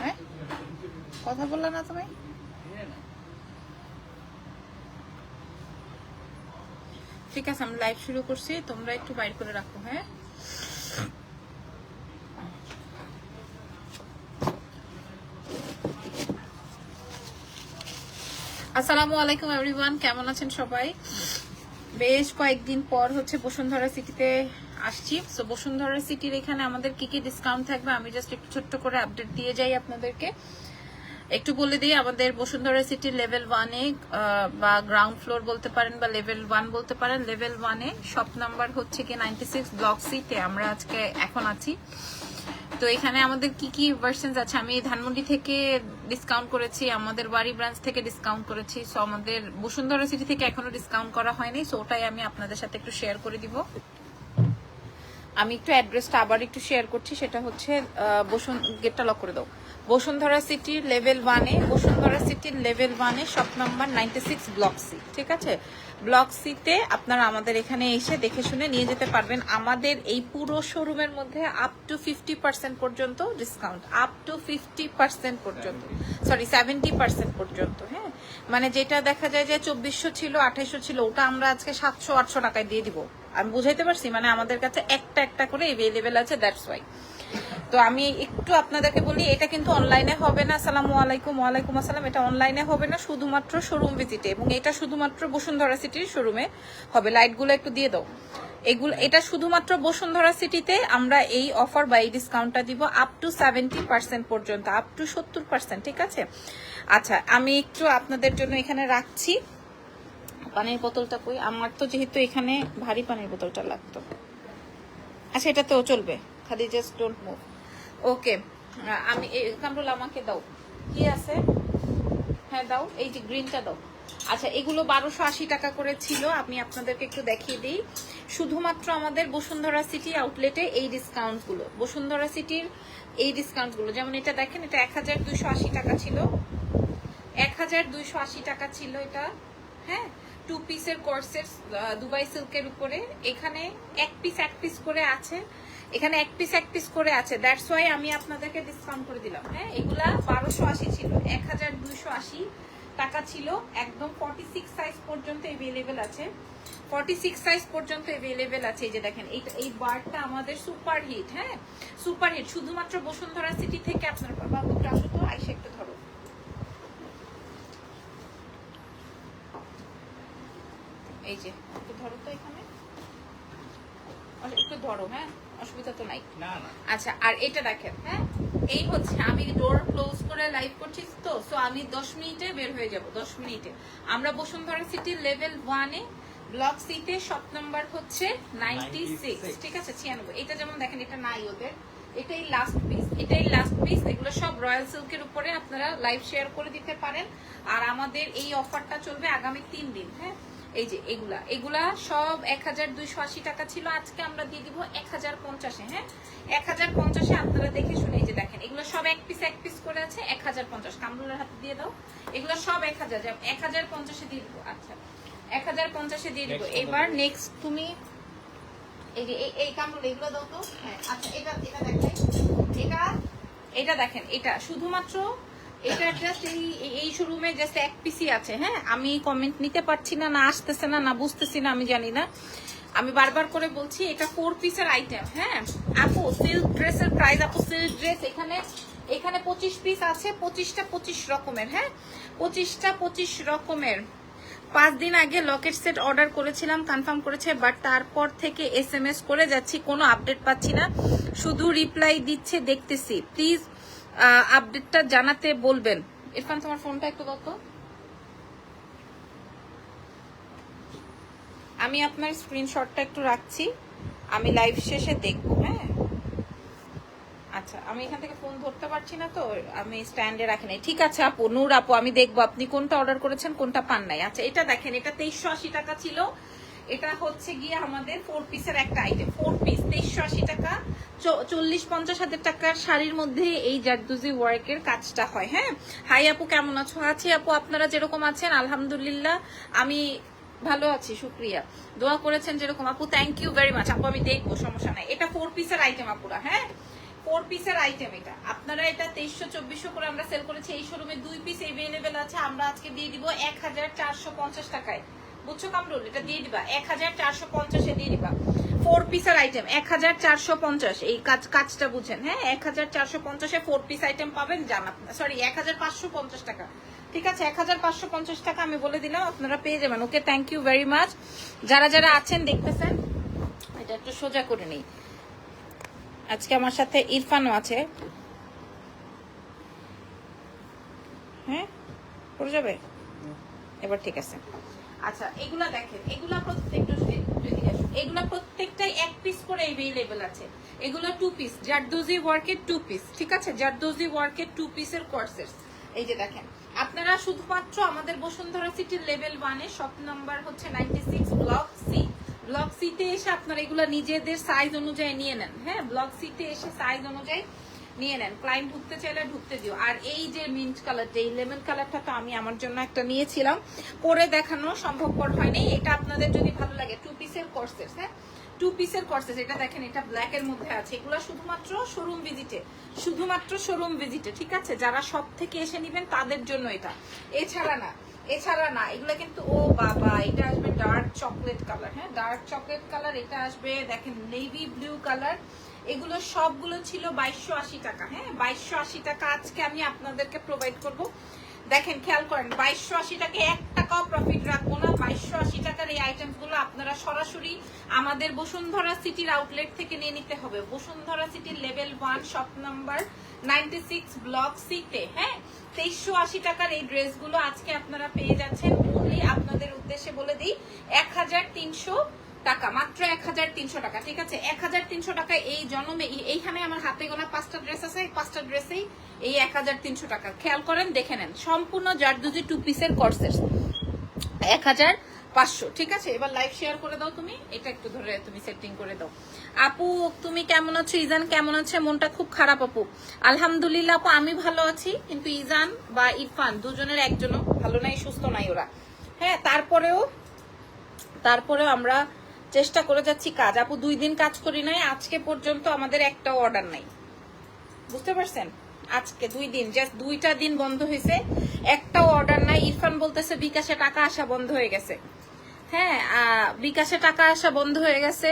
হ্যাঁ? কথা বললা না তুমি? ঠিক আছে, আমি লাইভ শুরু করছি। তোমরা একটু বাইর করে রাখো হ্যাঁ? আসসালামু আলাইকুম এভরিওয়ান কেমন আছেন সবাই? বেশ কয়েকদিন পর হচ্ছে বসুন্ধরা সিটিতে আসছি। তো বসুন্ধরা সিটির এখানে আমাদের কি কি ডিসকাউন্ট থাকবে? আমি জাস্ট একটু ছোট্ট করে আপডেট দিয়ে যাই আপনাদেরকে। একটু বলে দিই, আমাদের বসুন্ধরা সিটির লেভেল ওয়ানে বা গ্রাউন্ড ফ্লোর বলতে পারেন বা লেভেল ওয়ান বলতে পারেন লেভেল ওয়ানে শপ নাম্বার হচ্ছে কি নাইনটি সিক্স ব্লক সিতে আমরা আজকে এখন আছি। তো এখানে আমাদের কি কি ভার্সনস আছে? আমি ধানমন্ডি থেকে ডিসকাউন্ট করেছি, আমাদের বাড়ি ব্রাঞ্চ থেকে ডিসকাউন্ট করেছি সো আমাদের বসুন্ধরা সিটি থেকে এখনও ডিসকাউন্ট করা হয়নি সো ওটাই আমি আপনাদের সাথে একটু শেয়ার করে দিব। আমি একটু অ্যাড্রেসটা আবার একটু শেয়ার করছি, সেটা হচ্ছে বসুন গেটটা লক করে দাও। বসুন্ধরা সিটির লেভেল ওয়ানে বসুন্ধরা সিটির লেভেল ওয়ানে shop number ninety six block C, ঠিক আছে? ব্লক সিতে আপনারা আমাদের এখানে এসে দেখে শুনে নিয়ে যেতে পারবেন আমাদের এই পুরো শোরুমের মধ্যে আপ টু ফিফটি পার্সেন্ট পর্যন্ত discount up to fifty percent পর্যন্ত সরি সেভেন্টি পার্সেন্ট পর্যন্ত হ্যাঁ? মানে যেটা দেখা যায় যে চব্বিশশো ছিল আঠাইশো ছিল, ওটা আমরা আজকে সাতশো, আটশো টাকায় দিয়ে দিব। আমি বুঝাইতে পারছি? মানে আমাদের কাছে একটা একটা করে এভেলেবেল আছে দ্যাটস ওয়াই তো আমি একটু আপনাদেরকে বলি, এটা কিন্তু অনলাইনে হবে না, আসসালামু আলাইকুম, ওয়ালাইকুম আসসালাম, এটা অনলাইনে হবে না, শুধুমাত্র শোরুম ভিজিটে এবং এটা শুধুমাত্র বসুন্ধরা সিটির শোরুমে হবে। লাইটগুলো একটু দিয়ে দাও। এগুলো এটা শুধুমাত্র বসুন্ধরা সিটিতে আমরা এই অফার বা এই ডিসকাউন্টটা দিব আপ টু সেভেন্টি পার্সেন্ট পর্যন্ত আপ টু সত্তর পার্সেন্ট ঠিক আছে? আচ্ছা আমি একটু আপনাদের জন্য এখানে রাখছি। পানির বোতলটা কই? আমার তো যেহেতু এখানে ভারী পানির বোতলটা লাগতো। আচ্ছা এটা তো চলবে। খালি জাস্ট ডোন্ট মুভ ওকে আমি কামরুল আমাকে দাও। কি আছে? হ্যাঁ দাও। এই যে গ্রিনটা দাও। আচ্ছা এগুলো বারোশো আশি টাকা করে ছিল। আমি আপনাদেরকে একটু দেখিয়ে দিই। শুধুমাত্র আমাদের বসুন্ধরা সিটি আউটলেটে এই ডিসকাউন্টগুলো বসুন্ধরা সিটির এই ডিসকাউন্টগুলো যেমন এটা দেখেন, এটা এক হাজার দুইশো আশি টাকা ছিল। এক হাজার দুইশো আশি টাকা ছিল এটা। হ্যাঁ টু পিসের কোর্সের দুবাই সিল্কের উপরে। এখানে এক পিস এক পিস করে আছে। এখানে এক পিস এক পিস করে আছে। দ্যাটস ওয়াই আমি আপনাদেরকে ডিসকাউন্ট করে দিলাম। হ্যাঁ এগুলা বারোশো আশি ছিল। এক হাজার দুইশো আশি টাকা ছিল। একদম ফর্টি সিক্স সাইজ পর্যন্ত এভেলেবেল আছে। ফর্টি সিক্স সাইজ পর্যন্ত এভেলেবেল আছে। এই যে দেখেন এই এই বারটা আমাদের সুপার হিট হ্যাঁ? সুপার হিট শুধুমাত্র বসুন্ধরা সিটি থেকে আপনার বাবু আসো তো আইসে একটু ধরো এই যে একটু ধরো তো এখানে। আচ্ছা, একটু ধরো হ্যাঁ? অসুবিধা তো নাই। আচ্ছা আর এটা দেখেন হ্যাঁ? এই হচ্ছে আমি ডোর ক্লোজ করে লাইভ করছি তো সো আমি দশ মিনিটে বের হয়ে যাব দশ মিনিটে। আমরা বসুন্ধরা সিটির লেভেল ওয়ানে ব্লক সিতে শপ নাম্বার হচ্ছে নাইনটি সিক্স ঠিক আছে? ছিয়ানব্বই। এটা যেমন দেখেন এটা নাই ওদের। এটাই লাস্ট পিস এটাই লাস্ট পিস এগুলো সব রয়্যাল সিল্কের উপরে আপনারা লাইভ শেয়ার করে দিতে পারেন। আর আমাদের এই অফারটা চলবে আগামী তিন দিন হ্যাঁ? এই যে এগুলা। এগুলা সব এক হাজার দুইশো আশি টাকা ছিল আজকে আমরা দিয়ে দিব এক হাজার পঞ্চাশে হ্যাঁ? এক হাজার পঞ্চাশে আপনারা দেখে শুনে এই যে দেখেন এগুলো সব এক পিস এক পিস করে আছে এক হাজার পঞ্চাশ। কামরুলের হাতে দিয়ে দাও এগুলো সব এক হাজার এক হাজার পঞ্চাশে দিয়ে দিব আচ্ছা। এক হাজার পঞ্চাশে দিয়ে দিব। এবার নেক্সট তুমি এই যে এই- এই কামরুল এগুলো দাও তো। হ্যাঁ আচ্ছা এটা এটা দেখেন। এটা এটা দেখেন এটা শুধুমাত্র এটা জাস্ট এই, এই- শোরুমে জাস্ট এক পিসি আছে হ্যাঁ? আমি কমেন্ট নিতে পারছি না না আসতেছে না না বুঝতেছি না, আমি জানি না। আমি বারবার করে বলছি, এটা ফোর পিসের আইটেম হ্যাঁ? আপু সিল্ক ড্রেসের প্রাইস আপু সিল্ক ড্রেস এখানে এখানে পঁচিশ পিস আছে, পঁচিশটা পঁচিশ রকমের হ্যাঁ? পঁচিশটা পঁচিশ রকমের। পাঁচ দিন আগে লকেট সেট অর্ডার করেছিলাম কনফার্ম করেছে বাট তারপর থেকে এস এম এস করে যাচ্ছি, কোনো আপডেট পাচ্ছি না। শুধু রিপ্লাই দিচ্ছে, দেখতেছি। প্লিজ আপডেটটা জানাতে বলবেন। ইরফান, তোমার ফোনটা একটু দাও তো। আমি আপনার স্ক্রিনশটটা একটু রাখছি। আমি লাইভ শেষে দেখব হ্যাঁ? আচ্ছা আমি এখান থেকে ফোন ধরতে পারছি না তো, আমি স্ট্যান্ডে রাখি নাই। ঠিক আছে, আপু, নূর আপু, আমি দেখব আপনি কোনটা অর্ডার করেছেন, কোনটা পান নাই। আচ্ছা এটা দেখেন, এটা তেইশশো আশি টাকা ছিল। এটা হচ্ছে গিয়ে আমাদের ফোর পিসের একটা আইটেম ফোর পিস তেইশশো আশি টাকা চল্লিশ পঞ্চাশ হাজার টাকার শাড়ির মধ্যে এই জারদুজি ওয়ার্কের কাজটা হয় হ্যাঁ? হাই আপু, কেমন আছো? আছি আপু, আপনারা যেরকম আছেন, আলহামদুলিল্লাহ, আমি ভালো আছি, শুক্রিয়া। দোয়া করেছেন যেরকম আপু থ্যাংক ইউ ভেরি মাচ আপু, আমি দেখব, সমস্যা নাই। এটা ফোর পিসের আইটেম আপুরা হ্যাঁ? ফোর পিসের আইটেম এটা। আপনারা এটা তেইশশো, চব্বিশশো করে আমরা সেল করেছি। এই শোরুমে দুই পিস এভেলেবেল আছে। আমরা আজকে দিয়ে দিব এক হাজার চারশো পঞ্চাশ টাকায়। বুঝছ কামরুল? এটা দিয়ে দিবা। এক হাজার চারশো পঞ্চাশে দিয়ে দিবা। ফোর পিসের আইটেম এক হাজার চারশো পঞ্চাশ। এই কাজ কাজটা বুঝেন হ্যাঁ? এক হাজার চারশো পঞ্চাশে ফোর পিস আইটেম পাবেন জানা সরি এক হাজার পাঁচশো পঞ্চাশ টাকা। ঠিক আছে? এক হাজার পাঁচশো পঞ্চাশ টাকা আমি বলে দিলাম আপনারা পেয়ে যাবেন। Okay thank you very much যারা যারা আছেন দেখতেছেন এটা একটু সোজা করে নিই। আজকে আমার সাথে ইরফানও আছে। হ্যাঁ? পড়ে যাবে? এবার ঠিক আছে। আচ্ছা এগুলা দেখেন, এগুলা প্রত্যেকটা যদি প্রত্যেকটাই এক পিস করে এভেলেবেল আছে। এগুলা টু পিস জারদোজি ওয়ার্কের টু পিস ঠিক আছে? জারদোজি ওয়ার্কের টু পিসের কোর্সেস এই যে দেখেন, আপনারা শুধুমাত্র আমাদের বসুন্ধরা সিটির লেভেল ওয়ানে শপ নাম্বার হচ্ছে ninety six block C block সিতে এসে আপনারা এগুলা নিজেদের সাইজ অনুযায়ী নিয়ে নেন হ্যাঁ? ব্লক সিতে এসে সাইজ অনুযায়ী নিয়ে নেন। ক্লায়েন্ট ঢুকতে চাইলে ঢুকতে দিও। আর এই যে মিন্ট কালারটা এই লেমন কালারটা তো আমি আমার জন্য একটা নিয়েছিলাম পরে দেখানো সম্ভবপর হয়নি। এটা আপনাদের যদি ভালো লাগে টু পিসের কোর্সেস হ্যাঁ? টু পিসের কোর্সেস এটা দেখেন, এটা ব্ল্যাক এর মধ্যে আছে। এগুলো শুধুমাত্র শোরুম ভিজিটে শুধুমাত্র শোরুম ভিজিটে ঠিক আছে? যারা সব থেকে এসে নেবেন, তাদের জন্য এটা। এছাড়া না এছাড়া না, এগুলো কিন্তু, ও বাবা, এটা আসবে ডার্ক চকলেট কালার হ্যাঁ? ডার্ক চকলেট কালার এটা আসবে, দেখেন নেভি ব্লু কালার এগুলো সবগুলো ছিল বাইশশো আশি টাকা হ্যাঁ? বাইশশো আশি টাকা আজকে আমি আপনাদেরকে প্রোভাইড করব। দেখেন, খেয়াল করেন, বাইশশো আশি টাকা, এক টাকাও প্রফিট রাখব না। বাইশশো আশি টাকার এই আইটেমসগুলো আপনারা সরাসরি আমাদের বসুন্ধরা সিটির আউটলেট থেকে নিয়ে নিতে হবে। বসুন্ধরা সিটির level one shop number ninety six block সিতে হ্যাঁ? তেইশশো আশি টাকার এই ড্রেসগুলো আজকে আপনারা পেয়ে যাচ্ছেন। only আপনাদের উদ্দেশ্যে বলে দিই, এক হাজার তিনশো টাকা, মাত্র এক হাজার তিনশো টাকা, ঠিক আছে? এক হাজার তিনশো টাকা এই জন্মে, এই- এইখানে আমার হাতে গোনা পাঁচটা ড্রেস আছে পাঁচটা ড্রেসেই এই এক হাজার তিনশো টাকা। খেয়াল করেন, দেখে নেন, সম্পূর্ণ জারদুজি টু পিসের কোর্সেস এক হাজার পাঁচশো, ঠিক আছে? এবার লাইভ শেয়ার করে দাও তুমি, এটা একটু ধরে তুমি সেটিং করে দাও। আপু, তুমি কেমন আছো? ইজান কেমন আছে? মনটা খুব খারাপ, আপু। আলহামদুলিল্লাহ, আপু, আমি ভালো আছি, কিন্তু ইজান বা ইরফান দুজনের একজনও ভালো নাই, সুস্থ নাই ওরা। হ্যাঁ তারপরেও তারপরেও আমরা চেষ্টা করে যাচ্ছি কাজ। আপু, দুই দিন কাজ করি নাই, আজকে পর্যন্ত আমাদের একটাও অর্ডার নাই। বুঝতে পারছেন? আজকে দুই দিন জাস্ট দুইটা দিন বন্ধ হয়েছে। একটাও অর্ডার নাই, ইরফান বলতেছে বিকাশে টাকা আসা বন্ধ হয়ে গেছে। হ্যাঁ বিকাশে টাকা আসা বন্ধ হয়ে গেছে।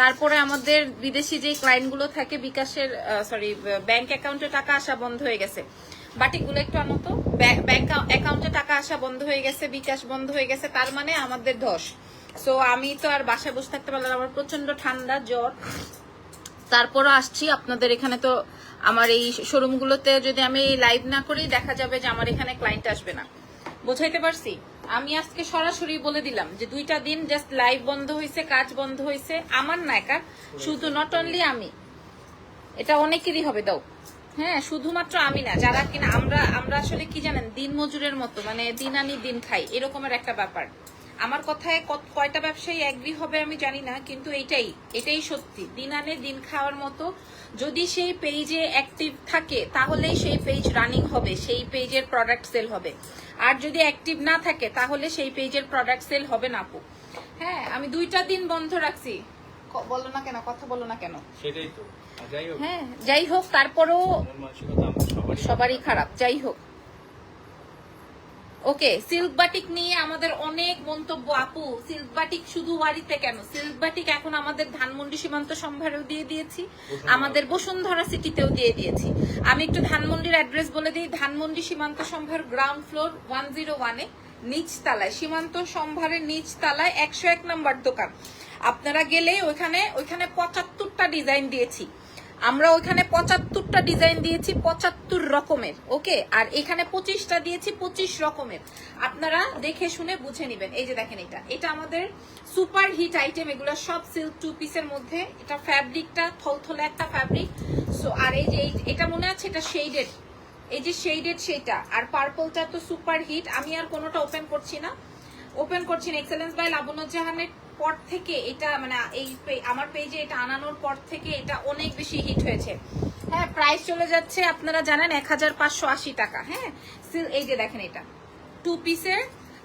তারপরে আমাদের বিদেশি যে ক্লায়েন্টগুলো থাকে, বিকাশের সরি ব্যাংক অ্যাকাউন্টে টাকা আসা বন্ধ হয়ে গেছে। বাটিগুলো একটু আনো তো। ব্যাংক অ্যাকাউন্টে টাকা আসা বন্ধ হয়ে গেছে, বিকাশ বন্ধ হয়ে গেছে, তার মানে আমাদের ধস সো আমি তো আর বাসায় বসে থাকতে পারলাম আমার প্রচণ্ড ঠান্ডা, জ্বর। তারপরও আসছি, আপনাদের এখানে তো আমার এই শোরুমগুলোতে যদি আমি লাইভ না করি, দেখা যাবে যে আমার এখানে ক্লায়েন্ট আসবে না। বোঝাইতে পারছি? আমি আজকে সরাসরি বলে দিলাম যে দুইটা দিন জাস্ট লাইভ বন্ধ হয়েছে কাজ বন্ধ হয়েছে আমার না একা, শুধু নট অনলি আমি। এটা অনেকেরই হবে, দাও। হ্যাঁ শুধুমাত্র আমি না, যারা কিনা আমরা আমরা আসলে কি জানেন দিন মজুরের মতো মানে দিন আনি, দিন খাই, এরকমের একটা ব্যাপার। আমার কথায় কত- কয়টা ব্যবসায়ী এগ্রি হবে আমি জানি না কিন্তু এটাই এটাই সত্যি। দিন আনে দিন খাওয়ার মতো। যদি সেই পেজে অ্যাক্টিভ থাকে তাহলেই সেই পেজ রানিং হবে সেই পেজের প্রোডাক্ট সেল হবে। আর যদি অ্যাক্টিভ না থাকে তাহলে সেই পেজের প্রোডাক্ট সেল হবে না আপু। হ্যাঁ আমি দুইটা দিন বন্ধ রাখছি। বলো না কেন কথা বলো না কেন? সেটাই তো। যাই হোক। হ্যাঁ যাই হোক তারপরেও সবারই খারাপ যাই হোক। ওকে সিল্ক বাটিক নিয়ে আমাদের অনেক মন্তব্য। আপু সিল্ক বাটিক শুধু ওয়ারিতে কেন? সিল্ক বাটিক এখন আমাদের ধানমন্ডি সীমান্ত সম্ভারেও দিয়ে দিয়েছি। আমাদের বসুন্ধরা সিটিতেও দিয়ে দিয়েছি। আমি একটু ধানমন্ডির অ্যাড্রেস বলে দিই। ধানমন্ডি সীমান্ত সম্ভার গ্রাউন্ড ফ্লোর ওয়ান জিরো ওয়ানে নিচতলায় সীমান্ত সম্ভারের নিচতলায় একশো এক নম্বর দোকান। আপনারা গেলে ওইখানে ওইখানে পঁচাত্তরটা ডিজাইন দিয়েছি। আমরা ওইখানে পঁচাত্তরটা ডিজাইন দিয়েছি পঁচাত্তর রকমের ওকে আর এখানে পঁচিশটা দিয়েছি পঁচিশ রকমের। আপনারা দেখে শুনে বুঝে নেবেন। এই যে দেখেন এটা। এটা আমাদের সুপার হিট আইটেম এগুলো সব সিল্ক টু পিসের মধ্যে। এটা ফ্যাব্রিকটা থলথলে একটা ফ্যাব্রিক সো আর এই যে এটা মনে আছে? এটা শেডেড এই যে শেডেড সেটা। আর পার্পলটা তো সুপার হিট আমি আর কোনোটা ওপেন করছি না। ওপেন করছি না। এক্সেলেন্স বাই লাবনুজ্জাহানের পর থেকে এটা মানে এই আমার পেজে এটা আনানোর পর থেকে এটা অনেক বেশি হিট হয়েছে। হ্যাঁ প্রাইস চলে যাচ্ছে, আপনারা জানেন এক হাজার পাঁচশো আশি টাকা। হ্যাঁ এই যে দেখেন এটা। টু পিসের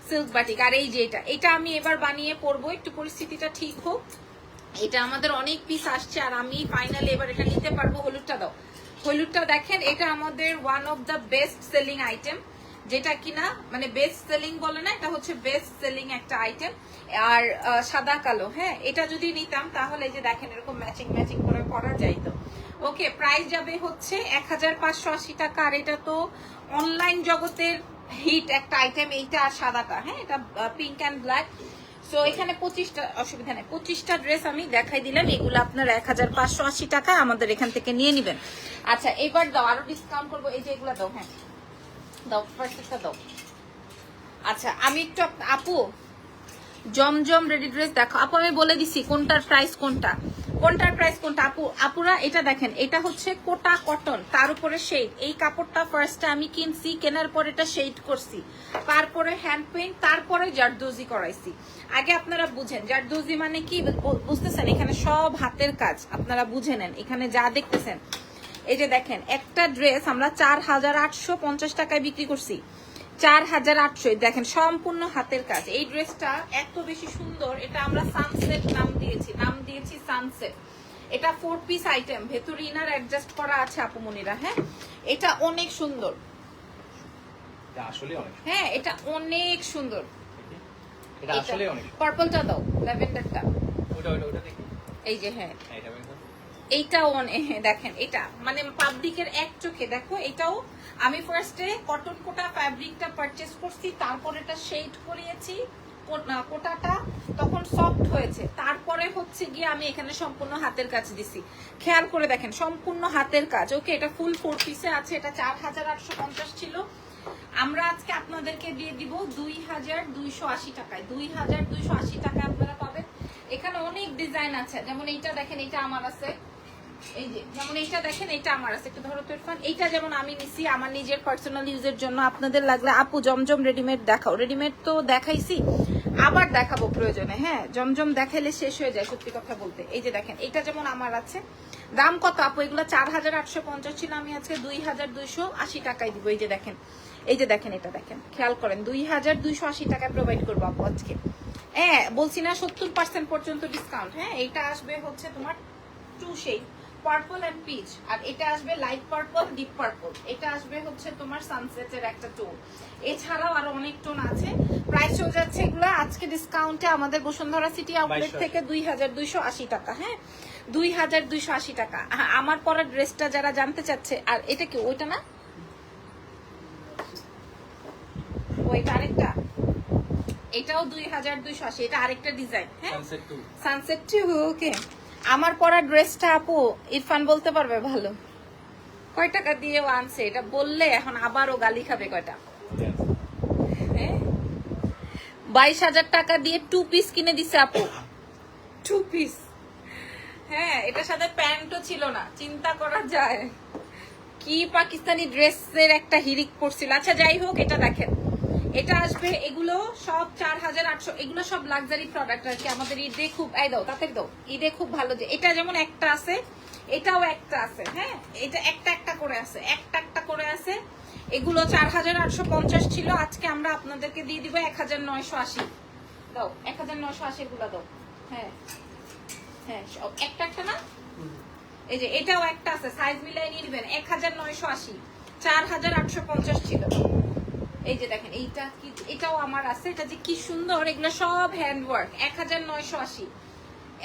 সিল্ক বাটিক আর এই যে এটা এটা আমি এবার বানিয়ে পরবো, একটু পরিস্থিতিটা ঠিক হোক। এটা আমাদের অনেক পিস আসছে, আর আমি ফাইনালি এবার এটা নিতে পারব। হলুদটা দাও। হলুদটা দেখেন, এটা আমাদের one of the best selling item যেটা কিনা মানে বেস্ট সেলিং বলে না, এটা হচ্ছে বেস্ট সেলিং একটা আইটেম আর সাদা কালো হ্যাঁ এটা যদি নিতাম, তাহলে যে দেখেন, এরকম ম্যাচিং ম্যাচিং করে করা যাইতো। ওকে প্রাইস যাবে হচ্ছে এক হাজার পাঁচশো আশি টাকা, আর এটা তো অনলাইন জগতের হিট একটা আইটেম এইটা আর সাদাটা হ্যাঁ এটা পিঙ্ক অ্যান্ড ব্ল্যাক সো এখানে পঁচিশটা, অসুবিধা নেই, পঁচিশটা ড্রেস আমি দেখাই দিলাম, এগুলো আপনার এক হাজার পাঁচশো আশি টাকা আমাদের এখান থেকে নিয়ে নেবেন। আচ্ছা এবার দাও, আরও ডিসকাউন্ট করব, এই যে এগুলো দাও হ্যাঁ। দাও ফার্স্টটা দাও। আচ্ছা আমি একটু আপু জমজম রেডি ড্রেস দেখো। আপু, আমি বলে দিছি কোনটার প্রাইস কোনটা। কোনটার প্রাইস কোনটা? আপু, আপুরা এটা দেখেন, এটা হচ্ছে কোটা কটন তার উপরে শেড এই কাপড়টা ফার্স্টে আমি কিনছি, কেনার পর এটা শেড করছি। তারপরে হ্যান্ড পেইন্ট তারপরে জারদোজি করাইছি। আগে আপনারা বুঝেন, জারদোজি মানে কি? বুঝতেছেন, এখানে সব হাতের কাজ, আপনারা বুঝে নেন। এখানে যা দেখতেছেন এই যে দেখেন একটা ড্রেস আমরা চার হাজার আটশো পঞ্চাশ টাকায় বিক্রি করছি। চার হাজার আটশো দেখেন সম্পূর্ণ হাতের কাজ। এই ড্রেসটা এত বেশি সুন্দর এটা আমরা সানসেট নাম দিয়েছি। নাম দিয়েছি সানসেট এটা ফোর পিস আইটেম ভেতর ইনার অ্যাডজাস্ট করা আছে আপুমনিরা হ্যাঁ? এটা অনেক সুন্দর। হ্যাঁ এটা অনেক সুন্দর। পার্পলটা দাও ল্যাভেন্ডারটা। এই যে হ্যাঁ। হ্যাঁ। এইটাও হ্যাঁ, দেখেন এটা মানে পাবলিকের এক চোখে দেখো এটাও আমি ফার্স্টে কটন কোটা ফ্যাব্রিকটা পারচেস করছি তারপর এটা শেড করিয়েছি কোটাটা তখন সফট হয়েছে তারপরে হচ্ছে গিয়ে আমি এখানে সম্পূর্ণ হাতের কাজ দিছি। খেয়াল করে দেখেন সম্পূর্ণ হাতের কাজ ওকে এটা ফুল ফোর পিসে আছে এটা চার হাজার আটশো পঞ্চাশ ছিল। আমরা আজকে আপনাদেরকে দিয়ে দিব দুই হাজার দুইশো আশি টাকায় দুই হাজার দুইশো আশি টাকায় আপনারা পাবেন। এখানে অনেক ডিজাইন আছে যেমন এইটা দেখেন এইটা আমার আছে। এই যে, যেমন এইটা দেখেন আমার আছে, একটু ধরো এইটা যেমন আমি নিছি আমার নিজের পার্সোনাল ইউজের জন্য, আপনাদের লাগলে আপু জমজম রেডিমেড দেখাও। রেডিমেড তো দেখাইছি, আবার দেখাবো প্রয়োজনে হ্যাঁ? জমজম শেষ হয়ে যায়, সত্যি কথা বলতে। এই যে দেখেন যেমন আমার আছে, দাম কত আপু? এগুলো চার হাজার আটশো পঞ্চাশ ছিল, আমি আজকে দুই হাজার দুইশো আশি টাকায় দিব। এই যে দেখেন, এই যে দেখেন এটা দেখেন, খেয়াল করেন, দুই হাজার দুইশো আশি টাকায় প্রোভাইড করব আপু আজকে। হ্যাঁ বলছি না সত্তর পার্সেন্ট পর্যন্ত ডিসকাউন্ট হ্যাঁ? এইটা আসবে হচ্ছে তোমার টু পার্পল এন্ড পিচ আর এটা আসবে লাইট পার্পল ডিপ পার্পল এটা আসবে হচ্ছে তোমার সানসেটের একটা টোন এছাড়াও আরও অনেক টোন আছে। প্রাইস হয়ে যাচ্ছে এগুলো। আজকে ডিসকাউন্টে আমাদের বসুন্ধরা সিটি আউটলেট থেকে দুই হাজার দুইশো আশি টাকা হ্যাঁ? দুই হাজার দুইশো আশি টাকা। আমার পরা ড্রেসটা যারা জানতে চাচ্ছে আর এটা কি ওইটা না? ওইটা আরেকটা। এটাও দুই হাজার দুইশো আশি এটা আরেকটা ডিজাইন হ্যাঁ? সানসেট টু ওকে আমার পরা ড্রেসটা আপু ইরফান বলতে পারবে ভালো। কয় টাকা দিয়ে আনছে? এটা বললে এখন আবারও গালি খাবে কয়টা? হ্যাঁ? বাইশ হাজার টাকা দিয়ে টু পিস কিনে দিছে আপু। টু পিস হ্যাঁ এটার সাথে প্যান্টও ছিল না চিন্তা করা যায়। কি পাকিস্তানি ড্রেসের একটা হিরিক পড়ছিল আচ্ছা যাই হোক এটা দেখেন। এটা আসবে, এগুলো সব চার হাজার আটশো, এগুলো সব লাক্সারি প্রোডাক্ট আর কি। আমাদের ঈদে খুব, এই দাও তাতে দাও। ঈদে খুব ভালো যে, এটা যেমন একটা আছে, এটাও একটা আছে হ্যাঁ? এটা একটা একটা করে আছে, একটা একটা করে আছে। এগুলো চার হাজার আটশো পঞ্চাশ ছিল, আজকে আমরা আপনাদেরকে দিয়ে দিব এক হাজার নয়শো আশি। দাও, এক হাজার নয়শো আশি এগুলো দাও হ্যাঁ। হ্যাঁ একটা একটা না? এই যে, এটাও একটা আছে সাইজ মিলাই নিয়ে নেবেন, এক হাজার নয়শো আশি, চার হাজার আটশো পঞ্চাশ ছিল। এই যে দেখেন এইটা কি এটাও আমার আছে। এটা যে কি সুন্দর এগুলো সব হ্যান্ড ওয়ার্ক এক হাজার নয়শো আশি।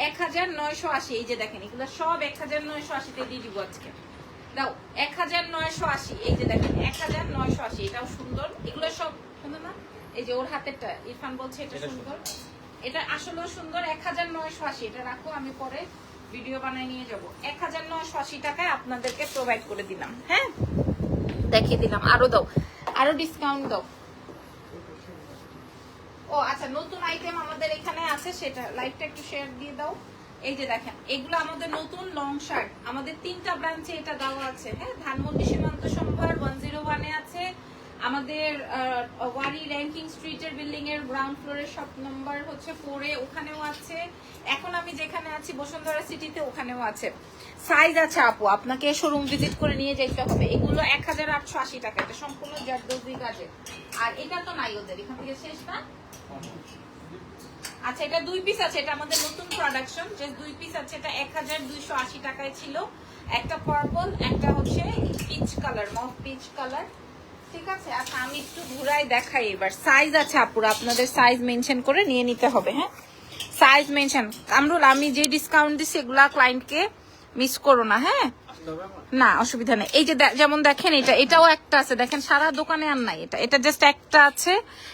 এক হাজার নয়শো আশি এই যে দেখেন এগুলো সব এক হাজার নয়শো আশিতে দিয়ে দিব আজকে। দাও এক হাজার নয়শো আশি এই যে দেখেন এক হাজার নয়শো আশি এটাও সুন্দর। এগুলো সব সুন্দর না এই যে ওর হাতেরটা ইরফান বলছে এটা সুন্দর। এটা আসলেও সুন্দর এক হাজার নয়শো আশি এটা রাখো আমি পরে ভিডিও বানাই নিয়ে যাব। এক হাজার নয়শো আশি টাকায় আপনাদেরকে প্রোভাইড করে দিলাম হ্যাঁ? দেখিয়ে দিলাম। আরও দাও। আরও ডিসকাউন্ট দাও। ও আচ্ছা নতুন আইটেম আমাদের এখানে আছে, সেটা লাইভটা একটু শেয়ার দিয়ে দাও। এই যে দেখেন, এগুলো আমাদের নতুন লং শার্ট আমাদের তিনটা ব্রাঞ্চে এটা দেওয়া আছে হ্যাঁ? ধানমন্ডি সীমান্ত সম্ভার ওয়ান জিরো ওয়ানে আছে আমাদের ওয়ারি র্যাঙ্কিং স্ট্রিটের বিল্ডিং এর গ্রাউন্ড ফ্লোরের সব নম্বর হচ্ছে ফোরে ওখানেও আছে। এখন আমি যেখানে আছি, বসুন্ধরা সিটিতে ওখানেও আছে। সাইজ আছে আপু, আপনাকে শোরুম ভিজিট করে নিয়ে যেতে হবে। এগুলো এক হাজার আটশো আশি টাকা, এটা সম্পূর্ণ আর এটা তো নাই ওদের, এখান থেকে শেষ না? আচ্ছা এটা দুই পিস আছে, এটা আমাদের নতুন প্রোডাকশন যে দুই পিস আছে, এটা এক হাজার দুইশো আশি টাকায় ছিল। একটা পার্পল একটা হচ্ছে পিচ কালার মফ পিচ কালার ঠিক আছে? আচ্ছা আমি একটু দেখাই এবার। সাইজ আছে, আপুরা, আপনাদের সাইজ করে নিয়ে নিতে হবে হ্যাঁ? সাইজ আমি যে ডিসকাউন্ট ক্লায়েন্টকে মিস করো না হ্যাঁ? না, অসুবিধা নেই। এই যে যেমন দেখেন, এটা এটাও একটা আছে। দেখেন, সারা দোকানে আর নাই এটা। এটা জাস্ট একটা আছে।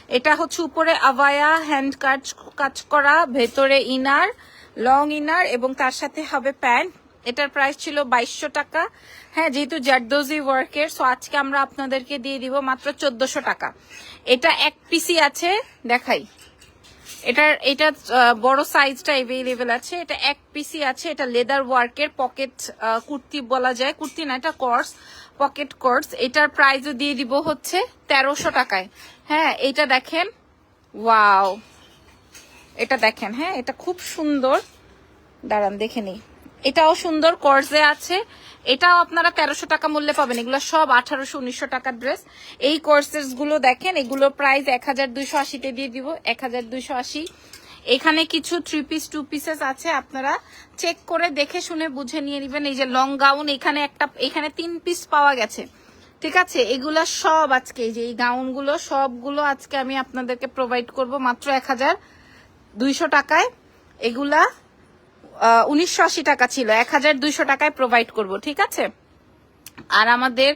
এটা হচ্ছে উপরে আভায়া হ্যান্ড কাজ কাজ করা, ভেতরে ইনার লং ইনার এবং তার সাথে হবে প্যান্ট এটার প্রাইস ছিল বাইশশো টাকা। হ্যাঁ যেহেতু জারদোজি ওয়ার্কের সো আজকে আমরা আপনাদেরকে দিয়ে দিব মাত্র চোদ্দশো টাকা। এটা এক পিসি আছে, দেখাই। এটার, এটা বড় সাইজটা এভেলেবেল আছে। এটা এক পিসি আছে, এটা লেদার ওয়ার্কের পকেট কুর্তি বলা যায়। কুর্তি না, এটা কর্স পকেট কর্স এটার প্রাইসও দিয়ে দিব হচ্ছে তেরোশো টাকায়। হ্যাঁ এটা দেখেন। ওয়াও এটা দেখেন হ্যাঁ এটা খুব সুন্দর। দাঁড়ান, দেখে নিই। এটাও সুন্দর কর্সে আছে। এটাও আপনারা তেরোশো টাকা মূল্যে পাবেন। এগুলো সব আঠারোশো, উনিশশো টাকার ড্রেস এই কোর্সেসগুলো দেখেন, এগুলো প্রাইস এক হাজার দুইশো আশিতে দিয়ে দিব, এক হাজার দুইশো আশি। এখানে কিছু থ্রি পিস টু পিসেস আছে, আপনারা চেক করে দেখে শুনে বুঝে নিয়ে নেবেন। এই যে লং গাউন এখানে একটা, এখানে তিন পিস পাওয়া গেছে। ঠিক আছে? এগুলো সব আজকে, এই যে এই গাউনগুলো সবগুলো আজকে আমি আপনাদেরকে প্রোভাইড করব মাত্র এক হাজার দুইশো টাকায়। এগুলা উনিশশো আশি টাকা ছিল। এক হাজার দুইশো টাকায় প্রোভাইড করব, ঠিক আছে? আর আমাদের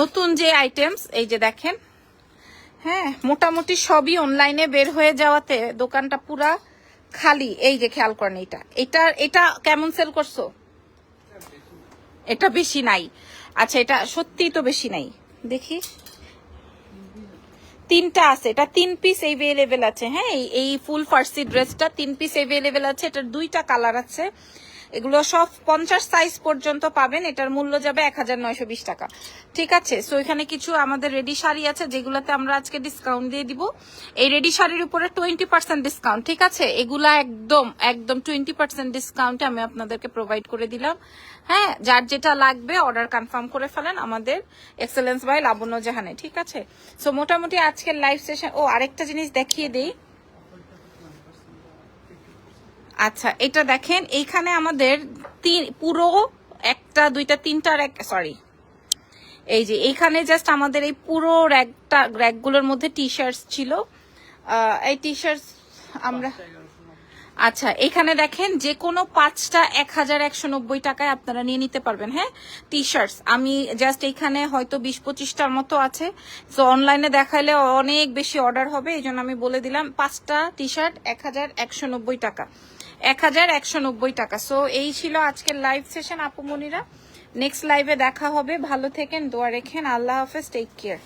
নতুন যে আইটেমস এই যে দেখেন হ্যাঁ মোটামুটি সবই অনলাইনে বের হয়ে যাওয়াতে দোকানটা পুরা খালি। এই যে খেয়াল করেন এটা। এটা এটা কেমন সেল করছ? এটা বেশি নাই। আচ্ছা এটা সত্যিই তো বেশি নাই। দেখি। তিনটা আছে। এটা তিন পিস এভেলেবেল আছে। হ্যাঁ এই- ফুল ফার্সি ড্রেসটা তিন পিস এভেলেবেল আছে। এটার দুইটা কালার আছে। এগুলো সব পঞ্চাশ সাইজ পর্যন্ত পাবেন। এটার মূল্য যাবে এক হাজার নয়শো বিশ টাকা। ঠিক আছে? সো এখানে কিছু আমাদের রেডি শাড়ি আছে, যেগুলোতে আমরা আজকে ডিসকাউন্ট দিয়ে দিব। এই রেডি শাড়ির উপরে টোয়েন্টি পার্সেন্ট ডিসকাউন্ট ঠিক আছে? এগুলা একদম একদম টোয়েন্টি পার্সেন্ট ডিসকাউন্টে আমি আপনাদেরকে প্রোভাইড করে দিলাম। হ্যাঁ যার যেটা লাগবে অর্ডার কনফার্ম করে ফেলেন আমাদের এক্সেলেন্স বাই লাবণ্য জাহানে, ঠিক আছে? সো মোটামুটি আজকের লাইভ সেশন ও, আরেকটা জিনিস দেখিয়ে দেই। আচ্ছা এটা দেখেন, এইখানে আমাদের পুরো একটা, দুইটা তিনটার এক সরি এই যে, এইখানে জাস্ট আমাদের এই পুরো র্যাকটা, র্যাকগুলোর মধ্যে টি শার্টস ছিল এই টি শার্টস আমরা আচ্ছা এখানে দেখেন, যে কোনো পাঁচটা এক হাজার একশো নব্বই টাকায় আপনারা নিয়ে নিতে পারবেন হ্যাঁ? টি শার্টস আমি জাস্ট এখানে হয়তো বিশ পঁচিশটার মতো আছে। তো অনলাইনে দেখাইলে অনেক বেশি অর্ডার হবে এই আমি বলে দিলাম, পাঁচটা টি শার্ট এক হাজার একশো নব্বই টাকা। এক হাজার একশো নব্বই টাকা। সো এই ছিল আজকের লাইভ সেশন আপু আপুমনিরা নেক্সট লাইভে দেখা হবে। ভালো থেকেন, দোয়া রেখেন। আল্লাহ হাফেজ টেক কেয়ার